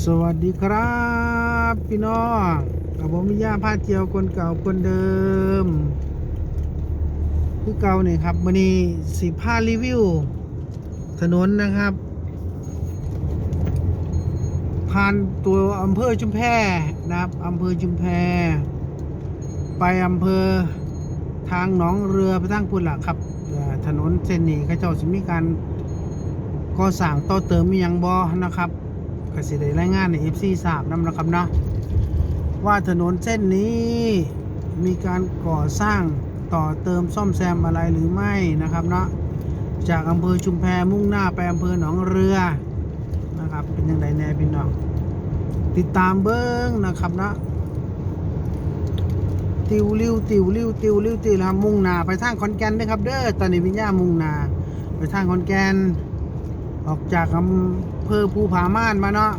สวัสดีครับ พี่น้องกับผมมิยาพาเที่ยวคนเก่าคนเดิม คือเก่าเนี่ยครับวันนี้สิพารีวิว ถนนนะครับ ผ่านตัวอำเภอชุมแพนะครับอำเภอชุมแพ ไปอำเภอทางหนองเรือไปทางปุ่นละครับถนนเส้นนี้เขาเจ้าสิมีการก่อสร้างต่อเติมมียังบอนะครับ ก็สิได้รายงานใน FC ทราบนำนะครับเนาะว่าถนนเส้นนี้มีการก่อสร้างต่อเติมซ่อมแซมอะไรหรือไม่นะครับเนาะจากอำเภอชุมแพมุ่งหน้าไปอำเภอหนองเรือนะครับเป็นยังไงแน่พี่น้องติดตามเบิ้งนะครับเนาะติวลิ้วติวลิ้วติวลิ้วติวแล้วครับมุ่งหน้าไปทางขอนแก่นนะครับ เด้อตอนนี้วิญญามุ่งหน้าไปทางขอนแก่นออกจากอำ ภอภูผาม่านมาเนาะ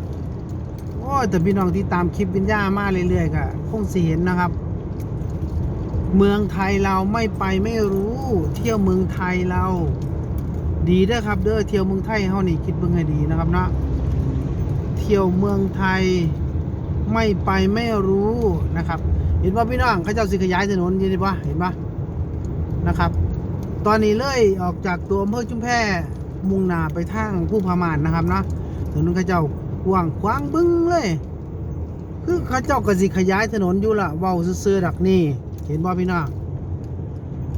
โอ้แต่พี่น้องที่ตามคลิปวิญญามาเรื่อยๆก็คงสิเห็นนะครับ เมืองไทยเราไม่ไปไม่รู้ เที่ยวเมืองไทยเรา ดีเด้อครับ เด้อเที่ยวเมืองไทยเฮานี่คิดเบิ่งให้ดีนะครับเนาะเที่ยวเมืองไทยไม่ไปไม่รู้นะครับ เห็นว่าพี่น้องเขาเจ้าสิขยายถนนยังไงปะเห็นปะนะครับ ตอนนี้เลยออกจากตัวอำเภอชุมแพ มุ่งหน้าไปทางผู้พามานนะครับนะถนนเขาเจ้ากว้างขวางบึ้งเลย คือเขาเจ้าก็สิขยายถนนอยู่ละเว้าซื่อๆดักนี่เห็นบ่พี่น้อง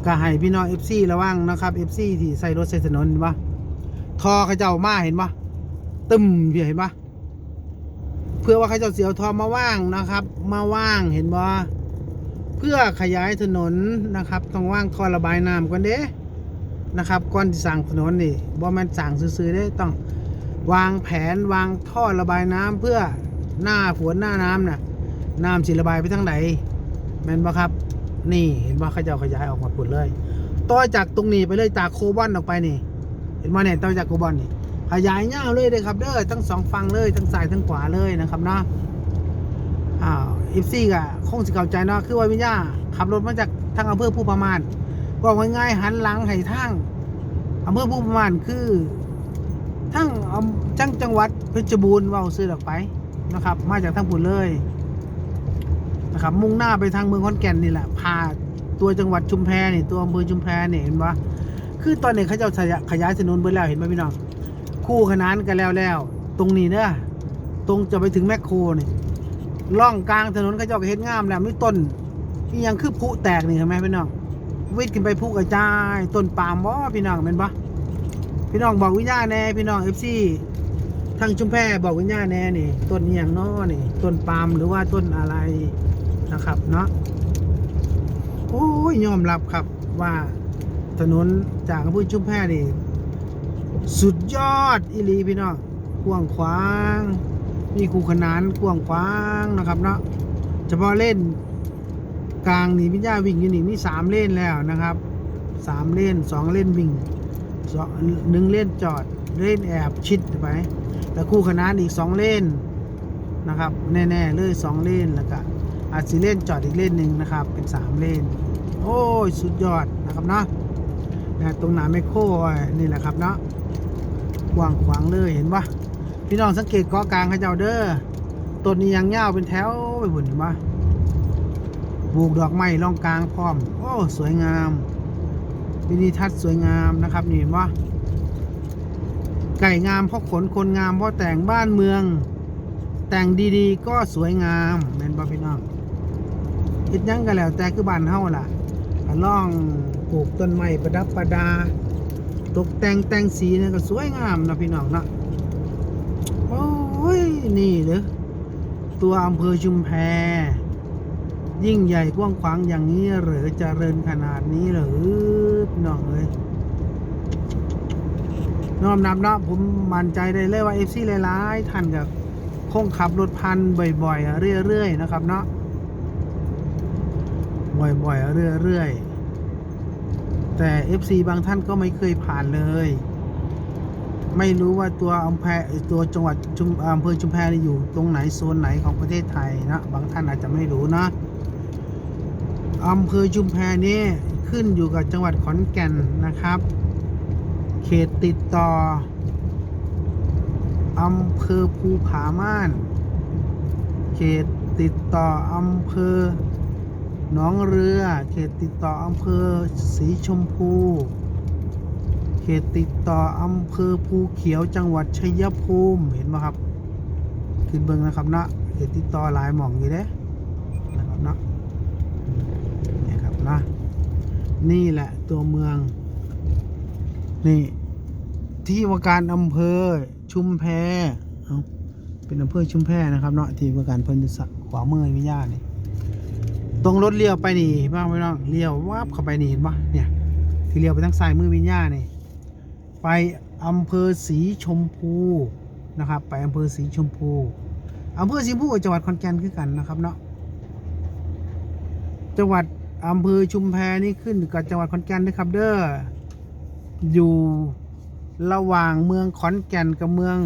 ก็ให้พี่น้อง FC ระวังนะครับ FC ที่ใส่รถใส่ถนนเห็นปะทอเขาเจ้ามาเห็นปะตึมพี่เห็นปะเพื่อว่าเขาเจ้าเสียวทอมาว่างนะครับ มาว่างเห็นบ่เพื่อขยายถนนนะครับ ต้องว่างท่อระบายน้ำก่อนเด้ นะครับก่อนที่สั่งถนนนี่บ่แม่นสั่งซื้อๆได้ต้องวางแผนวางท่อระบายน้ำเพื่อหน้าฝนหน้าน้ำน่ะน้ำสิระบายไปทางไหนแม่นบ่ครับ นี่เห็นว่าเขาจะขยายออกมาปุดเลย ต่อจากตรงนี้ไปเลยจากโคบอนออกไปนี่ เห็นว่าเนี่ยต่อจากโคบอนนี่ขยายยาเลยเลยครับเด้อทั้งสองฝั่งเลยทั้งซ้ายทั้งขวาเลยนะครับเนาะอ้าวอีฟซี่ก็คงสิเข้าใจเนาะคือว่าวิญญาขับรถมาจากทางอำเภอผู้ประมาณ กง่ายๆหันหลังให้ทางอำเภอภูมิมานคือทั้งจังจังหวัดเพชรบูรณ์เว่าซื้อออกไปนะครับ มาจากทางปุ่นเลยนะครับ มุ่งหน้าไปทางเมืองขอนแก่นนี่แหละพาตัวจังหวัดชุมแพนี่ตัวอำเภอชุมแพนี่เห็นปะคือตอนนี้เขาจะขยายถนนไปแล้วเห็นไหมพี่น้องคู่ขนานกันแล้วแล้ว ตรงนี้เนอะตรงจะไปถึงแมคโครนี่ล่องกลางถนนเขาจะเห็นงามแล้วมีต้นนี่ยังคือผุแตกนี่เห็นไหมพี่น้อง วิทย์ขึ้นไปภูกระจายต้นปาล์มบ่พี่น้องเป็นปะพี่น้องบอกวิญญาณแน่พี่น้องเอฟซีทางชุมแพบอกวิญญาณแน่นี่ต้นเอหย่างน้อนี่ต้นปาล์มหรือว่าต้นอะไรนะครับเนาะโอ้ยยอมรับครับว่าถนนจากอำเภอชุมแพนี่สุดยอดอีลีพี่น้องกว้างขวาง มีคูขนานกว้างขวางนะครับเนาะเฉพาะเล่น กลางนี่พิญญาวิ่งอยู่นี่มีสามเลนแล้วนะครับสามเลนสองเลนวิ่งสองหนึ่งเลนจอดเลนแอบชิดไปแล้วคู่ขนานอีกสองเลนนะครับแน่ๆเลยสองเลนแล้วก็อาจสิเลนจอดอีกเลนหนึ่งนะครับเป็นสามเลนโอ้ยสุดยอดนะครับเนาะนะตรงหนาไมโครนี่แหละครับเนาะกว้างขวางเลยเห็นปะพี่น้องสังเกตกาะกลางเขาเจ้าเด้อต้นนี้ยังเงาเป็นแถวไปบุญเห็นปะ ปลูกดอกไม้ร่องกลางพร้อม โอ้สวยงามวินิทัศน์สวยงามนะครับ นี่เห็นว่าไก่งามเพราะขนคนงามเพราะแต่งบ้านเมือง แต่งดีๆ ก็สวยงามแม่นบ่พี่น้องคิดยังกันแล้วแต่คือบ้านเฮาล่ะล่องปลูกต้นไม้ประดับประดา ตกแต่งแต่งสีนี่ก็สวยงามนะพี่น้องเนาะโอ้ยนี่เด้อตัวอำเภอชุมแพ ยิ่งใหญ่กว้างขวางอย่างนี้หรือเจริญขนาดนี้หรือน้องเอ้ยน้อมนับเนาะผมมั่นใจได้เลยว่าเอฟซีหลายๆท่านกับคงขับรถพันบ่อยๆเรื่อยๆนะครับเนาะบ่อยๆเรื่อยๆแต่ FC บางท่านก็ไม่เคยผ่านเลย ไม่รู้ว่าตัวอำเภอตัวจังหวัดชุมอำเภอชุมแพอยู่ตรงไหนโซนไหนของประเทศไทยนะบางท่านอาจจะไม่รู้นะ อำเภอชุมแพนี้ขึ้นอยู่กับจังหวัดขอนแก่นนะครับ เขตติดต่ออำเภอภูผาม่าน เขตติดต่ออำเภอหนองเรือ เขตติดต่ออำเภอสีชมพู เขตติดต่ออำเภอภูเขียวจังหวัดชัยภูมิเห็นไหมครับขึ้นเบิ่งนะครับนะเขตติดต่อหลายหม่องอยู่เด้นะครับนะ นี่ครับนะ นี่แหละตัวเมือง นี่ ที่ว่าการอำเภอชุมแพเอาเป็นอำเภอชุมแพนะครับเนาะที่ว่าการเพิ่นจะสะขวามือวิญญาณนี่ตรงรถเลี้ยวไปนี่บ้างพี่น้องเลี้ยววับเข้าไปนี่เห็นปะเนี่ย ที่เลี้ยวไปทางซ้ายมือวิญญาณนี่ไปอำเภอสีชมพูนะครับ ไปอำเภอสีชมพูอำเภอสีชมพูจังหวัดขอนแก่นคือกันนะครับเนาะจังหวัด อำเภอชุมแพนี่ขึ้นกับจังหวัดขอนแก่นนะครับ เด้อ อยู่ระหว่างเมืองขอนแก่นกับเมือง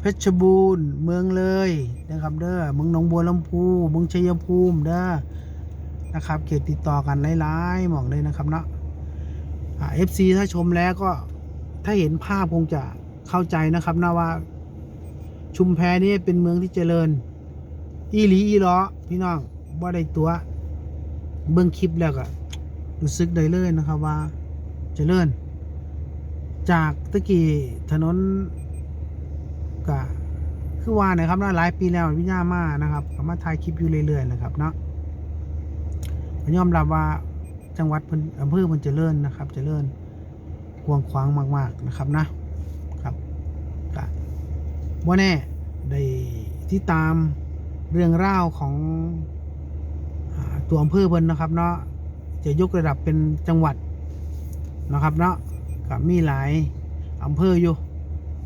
เพชรบูรณ์ เมืองเลยนะครับเด้อ เมืองหนองบัวลำพูเมืองชัยภูมิเด้อ นะครับ เขตติดต่อกันหลายๆหมองเลยนะครับเนาะเอฟซีถ้าชมแล้วก็ถ้าเห็นภาพคงจะเข้าใจนะครับนะว่า ชุมแพนี่เป็นเมืองที่เจริญ อีหลีอีหลอพี่น้องบ่ได้ตัว เบื้องคลิปแล้วก็รู้สึกได้เลยนะครับว่าเจริญ จากตะกี้ถนนกะคือว่านะครับนะหลายปีแล้ววิญญามานะครับก็มาถ่ายคลิปอยู่เรื่อยๆนะครับเนาะผมยอมรับว่าจังหวัดอำเภอมันเจริญนะครับเจริญกว้างขวางมาก ๆนะครับนะครับกะว่าแน่ได้ที่ตามเรื่องราวของ ตัวอำเภอเพิ่นนะครับ เนาะจะยกระดับเป็นจังหวัดนะครับเนาะก็มีหลายอำเภออยู่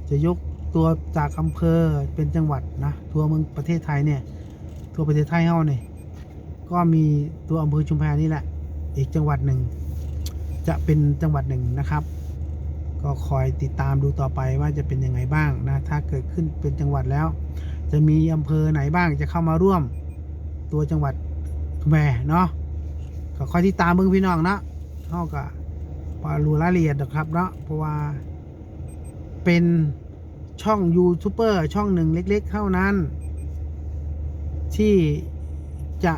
จะยกตัวจากอำเภอเป็นจังหวัดนะทั่วเมืองประเทศไทยเนี่ยทั่วประเทศไทยเฮาเนี่ยก็มีตัวอำเภอชุมแพนี่แหละ อีกจังหวัดหนึ่ง จะเป็นจังหวัดหนึ่งนะครับ ก็คอยติดตามดูต่อไปว่าจะเป็นยังไงบ้างนะถ้าเกิดขึ้นเป็นจังหวัดแล้ว จะมีอำเภอไหนบ้างจะเข้ามาร่วมตัวจังหวัด ชุมแพเนาะก็คอยติดตามเมืองพี่น้องนะเท่ากับพอรู้รายละเอียดนะครับเนาะเพราะว่าเป็นช่องยูทูบเบอร์ช่องหนึ่งเล็ก ๆ เท่านั้น ที่จะ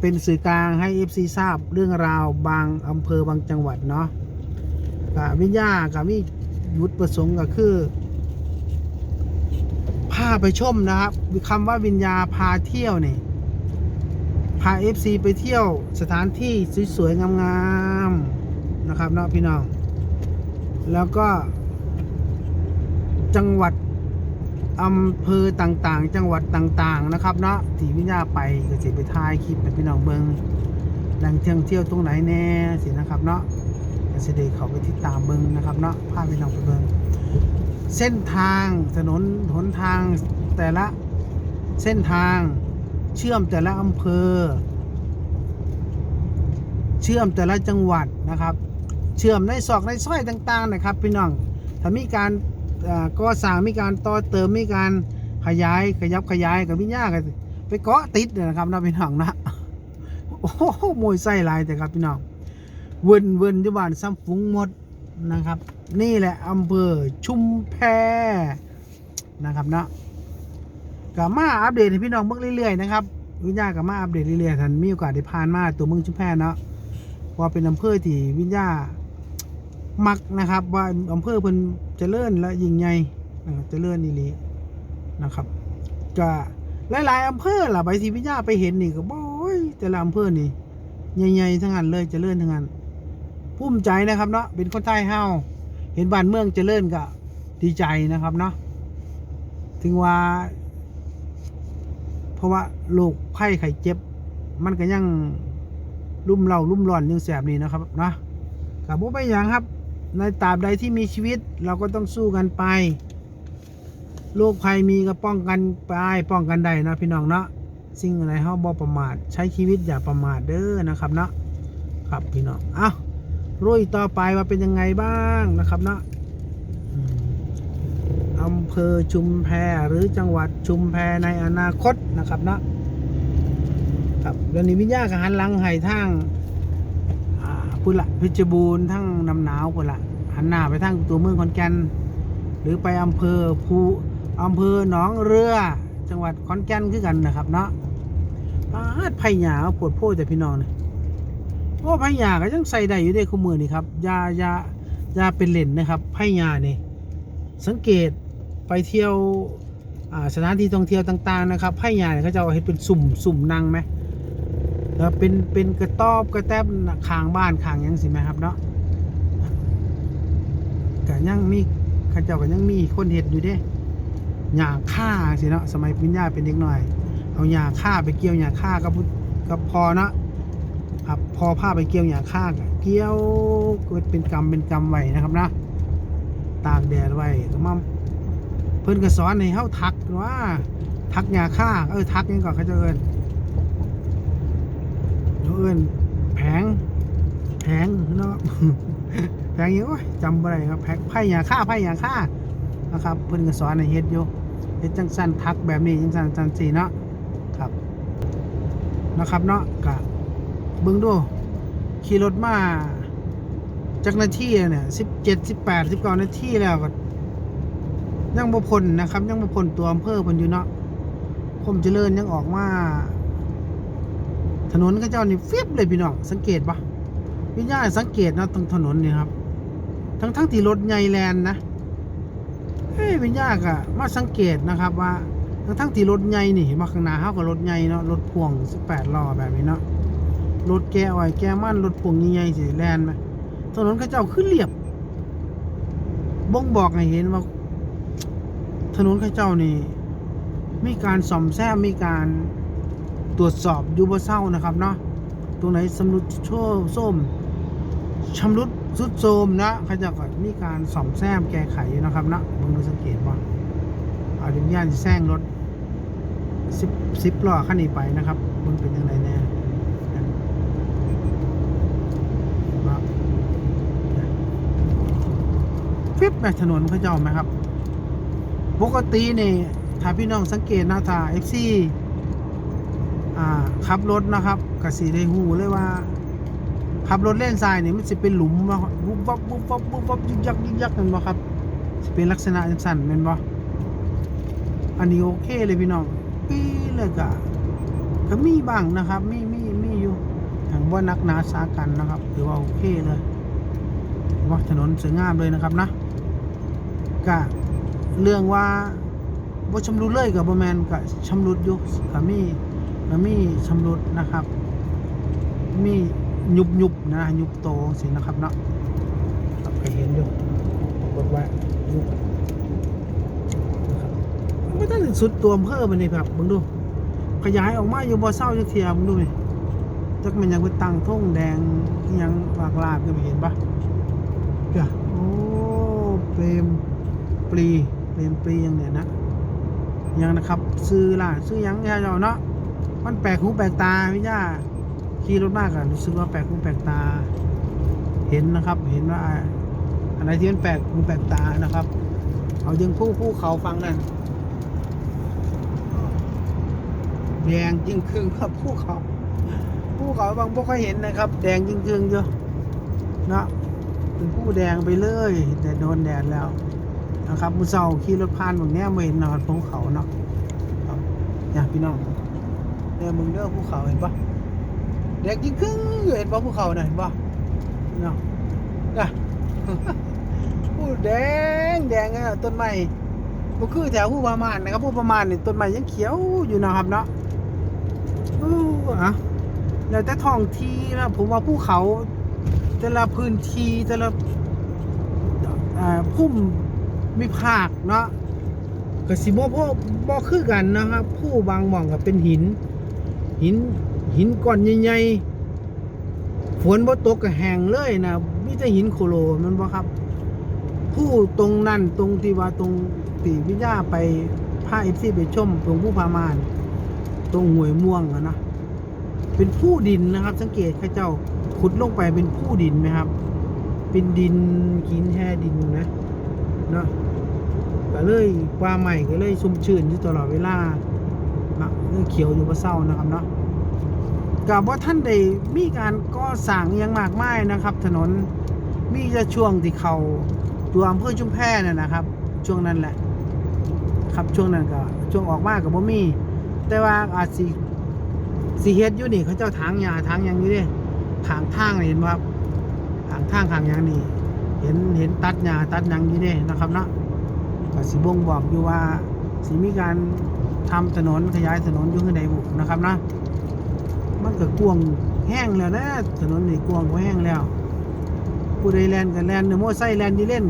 เป็นสื่อกลางให้ FC ทราบเรื่องราวบางอำเภอบางจังหวัดเนาะกับวิญญากับมียุทธประสงค์ก็คือาไปชมนะครับคำว่าวิญญาพาเที่ยวเนี่ยพา FC ไปเที่ยวสถานที่สวยๆงามๆนะครับเนาะพี่น้อง แล้วก็ จังหวัดอำเภอต่างๆ จังหวัดต่างๆนะครับเนาะที่วิญญาไปก็สิไปถ่ายคลิปให้พี่น้องเบิงแหล่งเที่ยวเที่ยวตรงไหนแน่สินะครับเนาะก็สิได้เขาไปติดตามเบิงนะครับเนาะพาพี่น้องไปเบิง เส้นทางถนนหนทางแต่ละเส้นทางเชื่อมแต่ละอำเภอ เชื่อมแต่ละจังหวัดนะครับ เชื่อมในซอกในซอยต่าง ๆ นะครับ พี่น้องถ้ามีการก่อสร้างมีการต่อเติมมีการขยายขยับขยายกับวิญญากันไปเกาะติดเนี่ยนะครับนะพี่น้องนะโอ้โหมวยไส้ลายแต่ครับพี่น้องเวินเวินที่บ้านซ้ำฟุ้งหมดนะครับ นี่แหละอำเภอชุมแพนะครับเนาะกับมาอัปเดตให้พี่น้องเบิ่งเรื่อยๆนะครับวิญญากับมาอัปเดตเรื่อยๆท่านมีโอกาสได้ผ่านมาตัวเมืองชุมแพเนาะว่าเป็นอำเภอที่วิญญามักนะครับ ว่าอำเภอเพิ่นเจริญและยิ่งใหญ่นะเจริญนี่ลีนะครับก็หลายๆอำเภอล่ะไปที่วิญญาไปเห็นนี่ก็บ่อยแต่ละอำเภอนี่ใหญ่ๆทั้งนั้นเลยเจริญทั้งนั้นภูมิใจนะครับเนาะเป็นคนไทยเฮา เห็นบ้านเมืองเจริญก็ดีใจนะครับเนาะถึงว่า เพราะว่าโรคไข้ไข้เจ็บ มันก็ยังรุ่มเล่ารุ่มร้อนยังแสบนี่นะครับเนาะกับบ่ไปนหยังครับ ในตราบใดที่มีชีวิตเราก็ต้องสู้กันไปโรคภัยมีก็ป้องกันไปป้องกันได้นะพี่น้องเนาะสิ่งอะไรเฮาบ่ประมาทใช้ชีวิตอย่าประมาทเด้อนะครับเนาะครับพี่น้องเอ้า รุ่ยต่อไปว่าเป็นยังไงบ้างนะครับเนาะอำเภอชุมแพหรือจังหวัดชุมแพในอนาคตนะครับเนาะครับเดี๋ยวนี้วิญญาณกับหันหลังให้ทางอ่าพุ่นละพชรบูรณ์ทั้งน้ำหนาวพุ่นละหันหน้าไปทางตัวเมืองขอนแก่นหรือไปอำเภอภูอำเภอหนองเรือ จังหวัดขอนแก่นคือกันนะครับเนาะปาดไผ่หยาปวดโพดแต่พี่น้องเนี่ย โอ้ไผ่ยาก็ยังใส่ได้อยู่เด้คู่มือนี่ครับยายายาเป็นเลนนะครับไผ่ยานี่สังเกตไปเที่ยวสถานที่ท่องเที่ยวต่าง ๆ นะครับไผ่ยาเนี่ยเขาจะเอาให้เป็นสุ่มสุ่มนั่งไหมแล้วเป็นเป็นกระต๊อบกระแตบคางบ้านคางยังสิไหมครับเนาะก็ยังมีเข้าเจ้าก็ยังมีคนเห็ดอยู่เด้หญ้าฆ่าสิเนาะสมัยพิญญาเป็นเด็กหน่อย เอาหญ้าฆ่าไปเกี่ยวหญ้าฆ่ากับกับพอเนาะ ครับพอผ้าไปเกี่ยวหญ้าฆ่าก็เกี่ยวก็เป็นกรรมเป็นกรรมไว้นะครับนะตากแดดไว้ก็มาเพิ่นก็สอนให้เฮาทักว่า ทักยาฆ่าเออทักยังก่อนเขาจะเอิ้นเขาเอิ้นแผงแผงเนาะแผงยังโอ้ยจำบ่ได้ครับแผงไผ่ยาฆ่าไผ่ยาฆ่านะครับ เพิ่นก็สอนให้เฮ็ดอยู่เฮ็ดจังซั่นทักแบบนี้จังซั่นจังซี่เนาะครับนะครับเนาะก็ เบิ่งดูขี่รถมาจากนาทีเนี่ยสิบเจ็ดสิบแปดสิบเก้านาทีแล้วก็ยังบ่พ้นะครับ ยังบ่พ้นตัวอำเภอเพิ่นอยู่เนาะผมเจริญยังออกมา ถนนก็เจ้านี่ฟิบเลยพี่น้องสังเกตปะพี่ย่าสังเกตนะตรงถนนนี่ครับ ทั้งทั้งที่รถใหญ่แลนนะเฮ้ยพี่ย่าก็มาสังเกตนะครับว่า ทั้งทั้งที่รถใหญ่นี่มาข้างหน้าเฮาก็รถใหญ่เนาะรถพ่วง18ล้อแบบนี้เนาะ รถแกอ้อยแกมันรถพ่วงใหญ่ๆสิแลนไหมถนนเขาเจ้าขึ้นเรียบบ่งบอกให้เห็นว่า ถนนเขาเจ้านี่ มีการซ่อมแซมมีการตรวจสอบอยู่บ่เศร้านะครับเนาะตรงไหนสำรุดโชส้มชำรุดสุดโทมนะเขาเจะก็มีการซ่อมแซมแก้ไขอยู่นะครับนะเบิ่งดูสังเกตว่าอาดินย่านแซงรถสิบสิบล้อคันนี้ไปนะครับมันเป็นยังไงแน่ว่า ฟิบแบบถนนเขาเจ้าไหมครับ ปกตินี่ถ้าพี่น้องสังเกตนะถ้า FC อ่าขับรถนะครับกสีได้หูเลยว่าขับรถเล่นทรายเนี่ยมันจะเป็นหลุมว่าวุบวับวุบวับวุบวับยึกยักยึกยักนั่นบ่ครับจะเป็นลักษณะจังสั่นแม่นบ่อันนี้โอเคเลยพี่น้องปีเลยก็ก็มีบ้างนะครับมีมีมีอยู่ทางว่านักนาสากันนะครับถือว่าโอเคเลยว่าถนนสวยงามเลยนะครับนะ ก็เรื่องว่าบ่ชำรุดเลยกับบแมนก็ชำรุดอยู่ก็มีก็มีชำรุดนะครับ มียุบยุบนะยุบโตสินะครับเนาะครับก็เห็นอยู่ปรากฏว่ายุบไม่ต้องสุดตัวอำเภอมันนี่ครับมึงดู ขยายออกมาอยู่บ่เศร้าจักเทียมมึงดูนี่จักมันยังไปตั้งธงแดงยังหลากหลายก็ไม่เห็นปะจ้ะโอ้เปรม ปลีเปรมปลียังเนี่ยนะยังนะครับซื้อล่ะซื้อยังแค่เจ้าเนาะมันแปลกหูแปลกตาพี่ย่าขี่รถมากอะรู้สึกว่าแปลกหูแปลกตา เห็นนะครับเห็นว่าอะไรที่มันแปลกหูแปลกตานะครับ เอายังผู้ผู้เขาฟังนั่นแดงจริงครึ่งครับผู้เขาผู้เขาบางพวกเคยเห็นนะครับ แดงจริงครึ่งอยู่เนาะเป็นผู้แดงไปเลย แต่โดนแดดแล้ว นะครับมือเสาขี่รถผ่านบางแง่ไม่เห็นนอนภูเขาเนาะครับเนี่ยพี่น้องเนี่ยมึงเด้อภูเขาเห็นปะแดงจริงครึ่งเห็นปะภูเขาน่ะเห็นปะเนาะนะผู้แดงแดงอะต้นไม้ก็คือแถวผู้ประมาณนะครับผู้ประมาณนี่ต้นไม้ยังเขียวอยู่นะครับเนาะอู้อะแล้วแต่ท้องที่นะผมว่าภูเขาแต่ละพื้นที่แต่ละอ่าพุ่ม มีภาคเนาะก็สิบ่พ่อบ่คือกันนะครับ ผู้บางหม่องก็เป็นหิน หินหินก้อนใหญ่ๆฝนบ่ตกก็แห้งเลยนะมีแต่หินโคโลมันบ่ครับ ผู้ตรงนั้นตรงที่ว่าตรงตีวิทยาไปพาเอฟซีไปชมตรงผู้พามาน ตรงห้วยม่วงอะนะเป็นผู้ดินนะครับ สังเกตข้าเจ้าขุดลงไปเป็นผู้ดินไหมครับ เป็นดินหินแห่ดินนะเนาะ ก็เลยปลาใหม่ก็เลยชุ่มชื่นอยู่ตลอดเวลาเรื่อเขียวอยู่บ่เศร้านะครับเนาะกับว่าท่านได้มีการก่อสร้างอหยังมากมายนะครับ ถนนมีจะช่วงที่เขาตัวอำเภอชุมแพเนี่ยนะครับ ช่วงนั้นแหละ ครับช่วงนั้นก็ช่วงออกมากับบ่มี แต่ว่าอาจสิสิเฮ็ดอยู่นี่เขาเจ้าทางหญ้าทางหยังอยู่ด้ทางทางเห็นบ่ครับทางทางทางหยังนี่เห็นเห็นตัดหญ้าตัดหยังอยู่ด้นะครับเนาะ ก็สิบ่งบอกอยู่ว่าสิมีการทำถนนขยายถนนอยู่ข้างใดบุนะครับนะมันก็กวงแห้งแล้วนะถนนนี่กวงก็แห้งแล้ว ผู้ใดแลนกันแลนเนโมไซแลนดีเล่น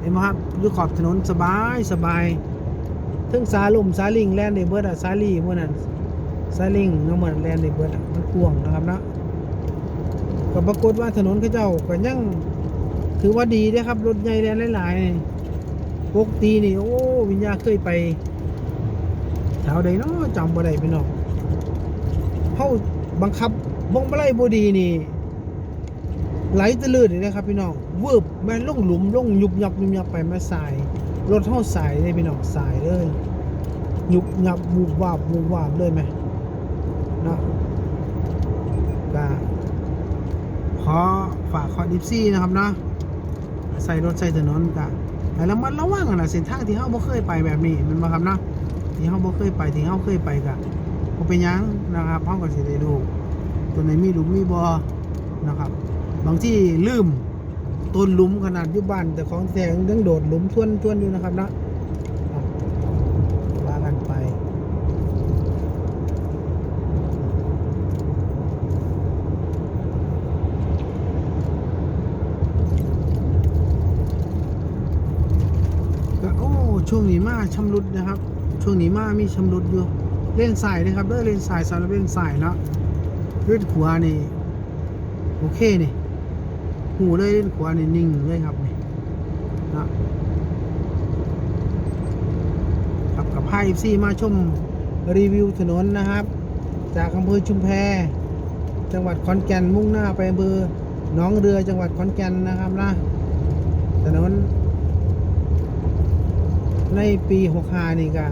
เห็นไหมครับอยู่ขอบถนนสบายสบายถึงสาลุ่มสาลิงแลนได้เบิร์ดอะสาลีพวกนั้นสาลิงก็เหมือนแลนได้เบิดอะมันกวงนะครับนะก็ปรากฏว่าถนนเขาเจ้าก็ยังถือว่าดีนะครับรถใหญ่แลนหลายๆ ปกตินี่โอ้วิญญาเคยไปแถวใดเนาะจำบ่ได้พี่น้องเขาบังคับบงบไลบดีนี่ไหลตะลืดเลยนะครับพี่น้องวืบแม่นลงหลุมลงยุบยับยุบยับไปมาสาย รถเท่าสายเลยพี่น้องสายเลยยุบยับวูบวาบวูบวาบเลยไหมเนาะก็ขอฝากขอดิฟซี่นะครับเนาะใส่รถใส่ถนนกะ แต่ละมันระวังอะนะเส้นทางที่เขาบ่เคยไปแบบนี้มันมาครับเนาะที่เขาบ่เคยไปที่เขาเคยไปกะบ่เป็นหยังนะครับเขาก็สิได้ดูตัวไหนมีหลุมมีบ่อนะครับ บางที่ลืมต้นหลุมขนาดอยุบ้านแต่ของแสงยังโดดหลุมทวนทวนอยู่นะครับนะว่ากันไป ก็โอ้ช่วงนี้ มาชำรุดนะครับ ช่วงนี้มามีชำรุดอยู่ เล่นสายนะครับเด้อเล่นสายสำหรับเล่นสายเนาะเล่นขวานี่โอเคนี่หูเลยเล่นขวานี่นิ่งเลยครับนี่นะครับกับพายซีมาชมรีวิวถนนนะครับ จากอำเภอชุมแพจังหวัดขอนแก่นมุ่งหน้าไปอำเภอหนองเรือจังหวัดขอนแก่นนะครับนะถนน ในปี65นี่ก็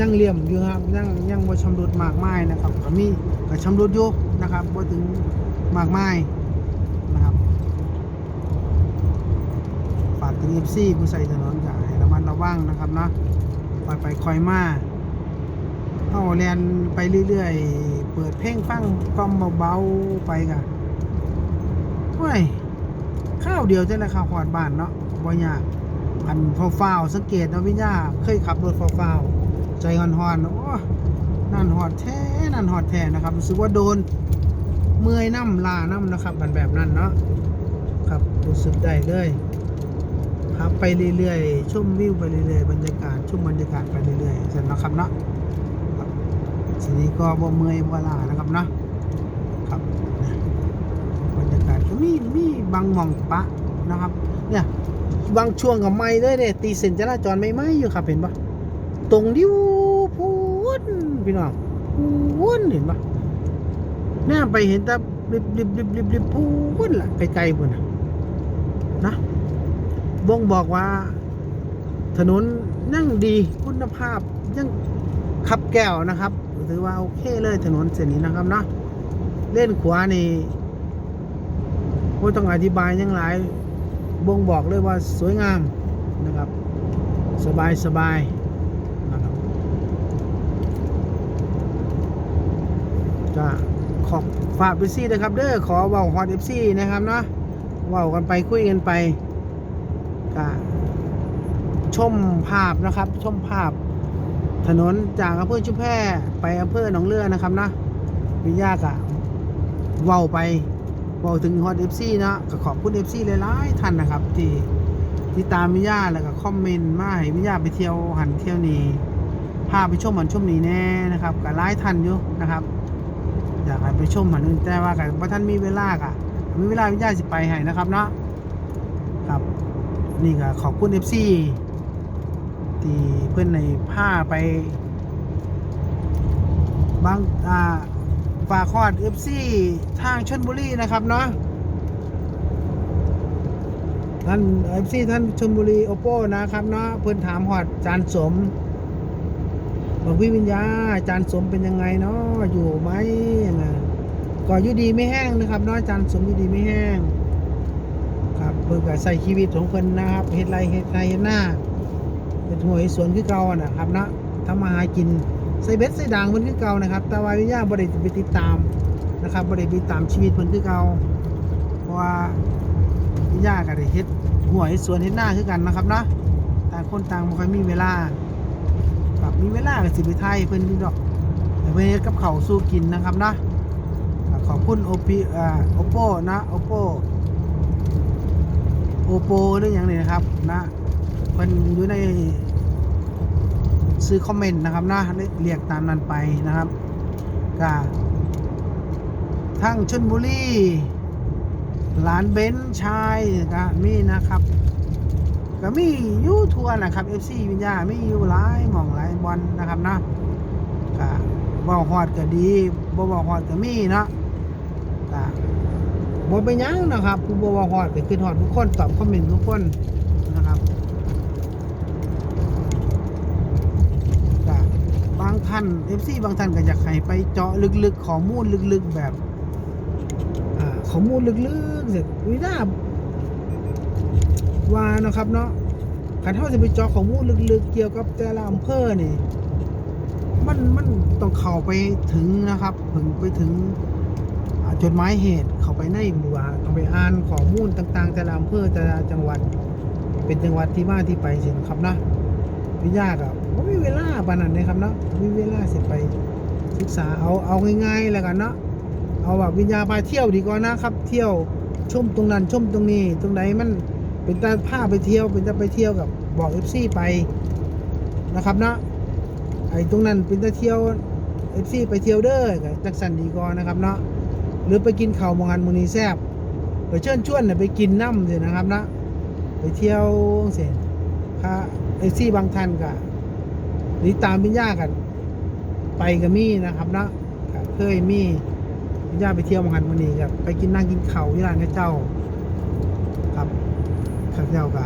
ยังเลี่ยมอยู่ครับยังยังบ่ชำรุดมากมายนะครับก็มีก็ชำรุดอยู่นะครับบ่ถึงมากมายนะครับฝากถึง FC ผู้ใส่ถนนก็ให้ระมัดระวังนะครับเนาะคอยไปคอยมาเอาแลนไปเรื่อยๆ เปิดเพลงฟังกล่อมเบาๆไปก็โอ้ยข้าวเดียวจะได้ข้าวหอดบ้านเนาะบ่ยาก อันฟาวฟาวสังเกตนะวิญญาเคยขับรถฟาวฟาวใจฮอนฮอนโอ้นั่นฮอดแท้นั่นฮอดแท้นะครับรู้สึกว่าโดนเมื่อยน้ำลาน้ำนะครับแบบแบบนั้นเนาะครับรู้สึกได้เลยครับไปเรื่อยๆชมวิวไปเรื่อยๆบรรยากาศชมบรรยากาศไปเรื่อยๆเสร็จแล้วครับเนาะครับทีนี้ก็บ่เมื่อยบ่ลานะครับเนาะครับบรรยากาศก็มีมีบางหม่องปะนะครับเนี่ย บางช่วงกับไม่เลยเนี่ยตีเส้นจราจรไม่ไหมอยู่ครับเห็นปะตรงดิ้วพูนพี่น้องพูนเห็นปะแน่ไปเห็นแต่ริบริบริบริบริบพูนล่ะไกลๆพุ่นนะนะบ่งบอกว่า ถนนยังดีคุณภาพยังขับแก้วนะครับถือว่าโอเคเลยถนนเส้นนี้นะครับเนาะเล่นขวานี่ไม่ต้องอธิบายยังหลาย บ่งบอกเลยว่าสวยงามนะครับ สบายสบายนะครับก็ขอบฝากไปซี่นะครับเด้อขอเว่าฮอตเอฟซีนะครับเนาะเว่ากันไปคุยกันไปก็ชมภาพนะครับ ชมภาพถนนจากอำเภอชุมแพไปอำเภอหนองเรือนะครับนะวิญญากะเว้าไป บอกถึงฮอตเอฟซีนะก็ขอบคุณเอฟซีหลายๆท่านนะครับ ที่ที่ตามมิย่าแล้วก็คอมเมนต์มาให้มิย่าไปเที่ยวหันเที่ยวนี้พาไปชมหันชมนี้แน่นะครับก็หลายท่านอยู่นะครับ อยากให้ไปชมหันอื่นแต่ว่ากับว่าท่านมีเวลากะมีเวลามิย่าสิไปให้นะครับเนาะครับนี่ก็ขอบคุณเอฟซีที่เพื่อนในผ้าไปบางอ่า ฝากคอด FC ทางชนบุรีนะครับเนาะท่าน FC ท่านชนบุรีโอโปนะครับเนาะเพื่อนถามหอดจานสมบอกพี่วิญญาจานสมเป็นยังไงเนาะอยู่ไหมยังไงก็อยู่ดีไม่แห้งนะครับเนาะจานสมอยู่ดีไม่แห้ง ครับเพื่อก็ใส่ชีวิตของเพิ่อนนะครับเฮ็ดไรเฮ็ดไรเฮ็ดหน้าเป็นหวยสวนคือเก่านะครับนะทำมาหากิน ใส่เบ็ดใส่ด่างมันคือเก่านะครับ แต่ว่าวิญญาณบริไปติดตามนะครับบริไปติดตามชีวิตเพิ่นคือเก่าเพราะว่าวิญญาณก็ได้เฮ็ดหวยสวนเฮ็ดหน้าคือกันนะครับนะต่างคนต่างบ่ค่อยมีเวลาครับมีเวลาก็สิไปไทยเพิ่นอยู่ดอกแต่เพิ่นเฮ็ดกับเขาสู้กินนะครับนะขอบคุณโอพีอ่า Oppo นะ Oppo โอโปหรืออย่างนี้นะครับนะมันอยู่ใน ซื้อคอมเมนต์นะครับนะเรียกตามนั้นไปนะครับก็ทั้งชนบุรีหลานเบนชายก็มีนะครับก็มียูทัวร์นะครับ FC วิญญามีอยู่หลายมองหลายบอลนะครับนะก็บ่ฮอดก็ดีบ่บ่ฮอดก็มีเนาะก็บ่เป็นหยังนะครับผู้บ่ว่าฮอดก็คือฮอดทุกคนตอบคอมเมนต์ทุกคนนะครับก็บางท่าน FC บางท่านก็อยากให้ไปเจาะลึกๆข้อมูลลึกๆแบบข้อมูลลึกๆสิวินาว่านะครับเนาะคันเฮาจะไปเจาะข้อมูลลึกๆ เกี่ยวกับแต่ละอำเภอนี่มันมันต้องเข้าไปถึงนะครับถึงไปถึงจดหมายเหตุเข้าไปในหมู่บ้านเข้าไปอ่านข้อมูลต่าง ๆ แต่ละอำเภอแต่ละจังหวัดเป็นจังหวัดที่มาที่ไปสินครับนะวิยากอ่ะไม่มีเวลาปานนั้นเลยครับเนาะมีเวลาสิไปศึกษาเอาเอาง่ายๆแล้วกันเนาะเอาแบบวิญญาพาเที่ยวดีกว่านะครับ เที่ยวชมตรงนั้นชมตรงนี้ ตรงไหนมันเป็นตาผ้าไปเที่ยวเป็นตาไปเที่ยวกับบอกเอฟซีไปนะครับเนาะไอ้ตรงนั้นเป็นตาเที่ยวเอฟซีไปเที่ยวเด้อกับจักสันดีกว่านะครับเนาะหรือไปกินข้าวมองอันมูนีแซบไปเชิญชวนเนี่ยไปกินน้ำเสินะครับนะไปเที่ยวเสียค่ะไอซี่บางท่านก็ หรือตามพิญญากัน ไปกับมี่นะครับนะเคยมี่พิญญาไปเที่ยวมองอันมูนีกับไปกินนั่งกินเข้าที่ร้านข้าเจ้า ครับข้าเจ้าก็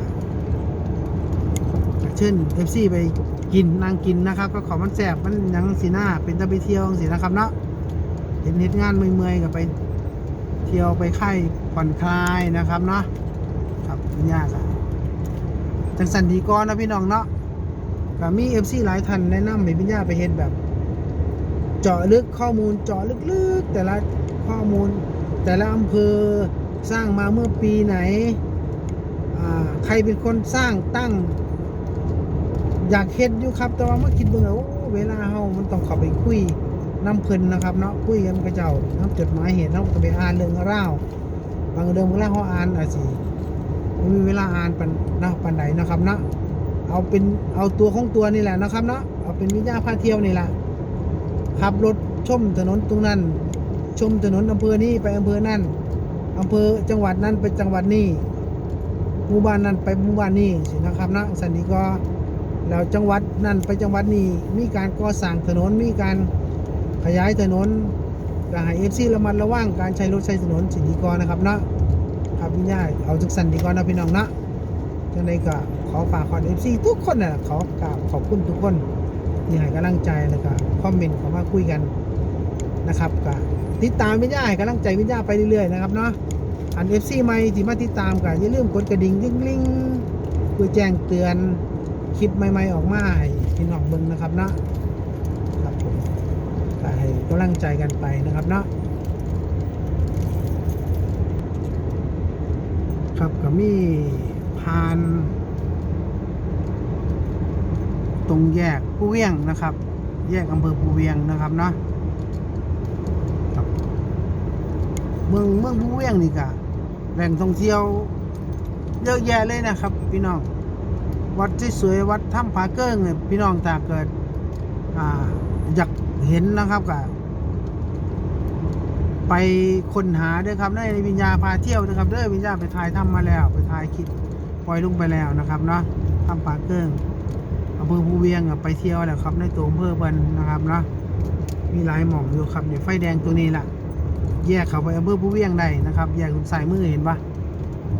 เช่นเอฟซีไปกินนั่งกินนะครับ ก็ขอมันแสบมันยังสีหน้าเป็นตะไปเที่ยวสินะครับเนาะเห็นเฮ็ดงานเมื่อยๆกับไปเที่ยวไปไข่ผ่อนคลายนะครับเนาะครับยากอะจังสันดีก่อนนะพี่น้องเนาะ ก็มีเอฟซีหลายท่านแนะนำให้พี่ย่าไปเฮ็ดแบบ เจาะลึกข้อมูลเจาะลึกๆ แต่ละข้อมูล แต่ละอำเภอสร้างมาเมื่อปีไหน ใครเป็นคนสร้างตั้ง อยากเฮ็ดอยู่ครับ แต่ว่าเมื่อคิดเบิ่งแล้วโอ้เวลาเฮามันต้องเข้าไปคุยน้ำเพลินนะครับเนาะคุยกันกับเจ้าน้ำจดหมายเหตุน้ำก็ไปอ่านเรื่องราวบางเรื่องเวลาเขาอ่านอาจสิบ่มีเวลาอ่านปันนะปันไหนนะครับเนาะ เอาเป็นเอาตัวของตัวนี่แหละนะครับเนาะเอาเป็นวิญญาณพาเที่ยวนี่แหละขับรถชมถนนตรงนั้น ชมถนนอำเภอนี้ไปอำเภอนั่นอำเภอจังหวัดนั้นไปจังหวัดนี้หมู่บ้านนั้นไปหมู่บ้านนี้สินะครับนะสันนี้ก็แล้วจังหวัดนั้นไปจังหวัดนี้มีการก่อสร้างถนนมีการขยายถนนก็ให้เอฟซีระมัดระวังการใช้รถใช้ถนนสิดีกรนะครับเนาะครับพี่ย่าเอาจักสันดีกรนะพี่น้องนะ จังใดก็ขอฝากขอเอฟซีทุกคนนะขอกราบขอบคุณทุกคนที่ให้กำลังใจแล้วก็คอมเมนต์เข้ามาคุยกันนะครับก็ติดตามพี่ย่าให้กำลังใจพี่ย่าไปเรื่อยๆนะครับเนาะอันเอฟซีใหม่ที่มาติดตามก็อย่าลืมกดกระดิ่งลิงๆเพื่อแจ้งเตือนคลิปใหม่ ๆ ออกมาให้พี่น้องเบิ่งนะครับเนาะครับผมก็ให้กำลังใจกันไปนะครับเนาะครับก็มีาน ตรงแยกผู้เวียงนะครับ แยกอำเภอผู้เวียงนะครับเนาะเมืองเมืองผู้เวียงนี่ก็แหล่งท่องเที่ยวเยอะแยะเลยนะครับ พี่น้อง วัดที่สวยวัดถ้ำผาเกิ้งเนี่ยพี่น้องถ้าเกิดออยากเห็นนะครับกับไปค้นหาด้วยครับในวิญญาพาเที่ยวนะครับเด้อวิญญาไปถ่ายทำมาแล้ว ไปถ่ายคลิป ปล่อยลงไปแล้วนะครับเนาะทำปากเกิ้งอำเภอภูเวียงไปเที่ยวแล้วครับในตัวอำเภอเบินนะครับเนาะมีหลายหม่องอยู่ครับเนี่ยไฟแดงตัวนี้แหละแยกเข้าไปอำเภอภูเวียงได้นะครับแยกตรงสายมือเห็นปะ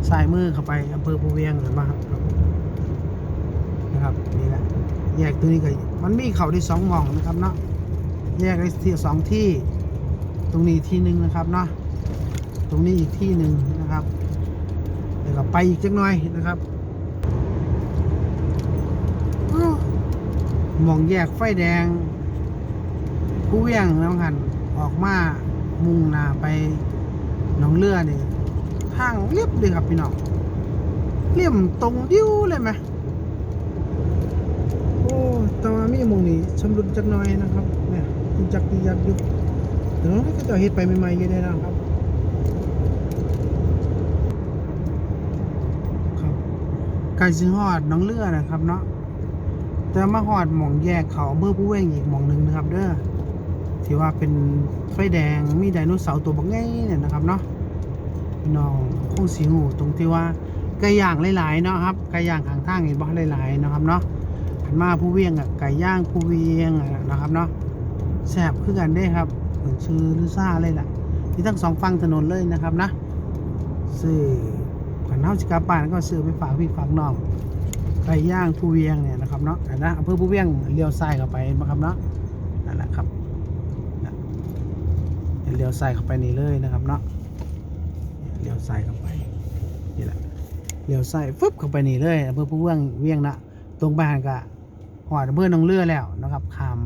สายมือเข้าไปอำเภอภูเวียงเห็นปะครับนะครับนี่แหละแยกตัวนี้ก็มันมีเขาที่สองหม่องนะครับเนาะแยกได้ที่สองที่ ตรงนี้ที่หนึ่งนะครับเนาะตรงนี้อีกที่หนึ่งนะครับ ดี๋ยวก็ไปอีกจักหน่อยนะครับอ้าวหมองแยกไฟแดง ผู้เวียงน้องหันออกมามุ่งหน้าไปหนองเรือนี่ทางเรียบเลยครับพี่น้องเรียบตรงดิ้วเลยไหมโอ้แตว่ามีหมองนี้ชำรุดจักหน่อยนะครับเนี่ยยิจักยิยักอยู่แต่น้องก็จะเฮ็ดไปใหม่ๆอยู่ได้นะครับครับ ไก่สิฮอดน้องเรือนะครับเนาะแต่มาฮอดหมองแยกเขาอำเภอผู้เวงอีกหมองหนึ่งนะครับ เด้อที่ว่าเป็นไฟแดงมีไดโนเสาร์ตัวบักไงเนี่ยนะครับเนาะน้องคงสีหูตรงที่ว่าไก่ย่างหลายๆเนาะครับไก่ย่างข้างทางเห็นบ่หลายๆนะครับเนาะหันมาผู้เวียงอะไก่ย่างผู้เวียงอะนะครับเนาะแซ่บคือกันได้ครับเหมือนชื่อลือซ่าเลยล่ะที่ทั้งสองฝั่งถนนเลยนะครับนะซื้อ ขันเท้าสิกาปานก็ซื้อไปฝากพี่ฝากน้องไก่ย่างผู้เวียงเนี่ยนะครับเนาะอันนะอำเภอผู้เวียงเลี้ยวซ้ายเข้าไปนะครับเนาะนั่นแหละครับเลี้ยวซ้ายเข้าไปนี่เลยนะครับเนาะเลี้ยวซ้ายเข้าไปนี่แหละเลี้ยวซ้ายฟึบเข้าไปนี่เลยอำเภอผู้เวียงเวียงนะตรงไปหันกะหอดอำเภอหนองเรือแล้วนะครับข้าม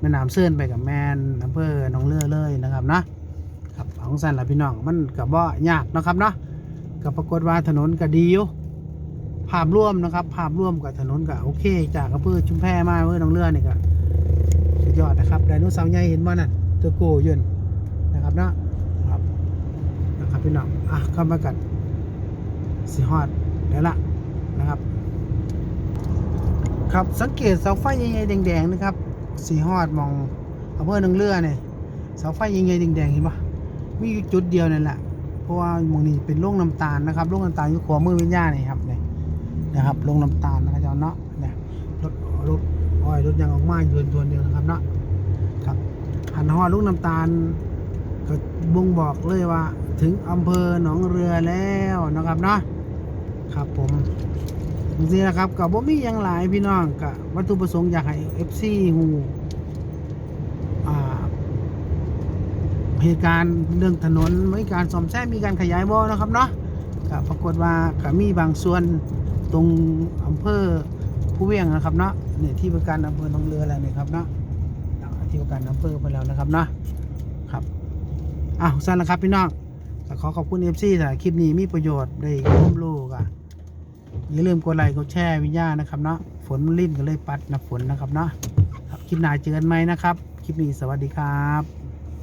แม่น้ำเสื่อนไปกับแม่นอำเภอหนองเรือเลยนะครับเนาะครับของสันละพี่น้องมันกับว่ายากนะครับเนาะ ก็ปรากฏว่าถนนก็ดีอยู่ภาพร่วมนะครับ ภาพร่วมกับถนนก็โอเค จากอำเภอชุมแพมาอำเภอหนองเรือนี่ก็สุดยอดนะครับไดโนเสาร์ใหญ่เห็นบ่นั่นตัวโกยืนนะครับเนาะครับนะครับพี่น้องอะเข้ามากันสีฮอดแล้ละนะครับ ครับสังเกตเสาไฟใหญ่ๆแดงๆนะครับสีฮอดมองอำเภอหนองเรือเนี่ยเสาไฟใหญ่ๆแดงๆเห็นปะมีจุดเดียวนั่นแหละ เพราะว่าหมองนี้เป็นโรงน้ำตาลนะครับโรงน้ำตาลอยู่ขวามือวิญญาณนี่ครับเนี่ยนะครับโรงน้ำตาลนะครับเจ้าเนาะเนี่ยรถรถอ้อยรถยางออกมาอยู่ตัวเดียวนะครับเนาะครับหันหอลูกน้ำตาลก็บ่งบอกเลยว่า ถึงอำเภอหนองเรือแล้วนะครับเนาะครับผมจริงๆนะครับกับบ่มีหยังหลายพี่น้องกับวัตถุประสงค์อยากให้ FC ฮูอ่า เหตุการณ์เรื่องถนนมีการซ่อมแซมมีการขยายบ่อนะครับเนาะก็ปรากฏว่าก็มีบางส่วนตรงอำเภอผู้เวียงนะครับเนาะเนี่ยที่ประการอำเภอหนองเรือแล้วนี่ครับเนาะที่ประการอำเภอไปแล้วนะครับเนาะครับอ้าวสั้นนะครับพี่น้องก็ขอขอบคุณเอฟซีสำหรับคลิปนี้มีประโยชน์ได้ความรู้ก็อย่าลืมกดไลค์กดแชร์วิญญาณนะครับเนาะฝนมันริ่นก็เลยปัดน้ำฝนนะครับเนาะครับคลิปหน้าเจอกันไหมนะครับ คลิปนี้สวัสดีครับ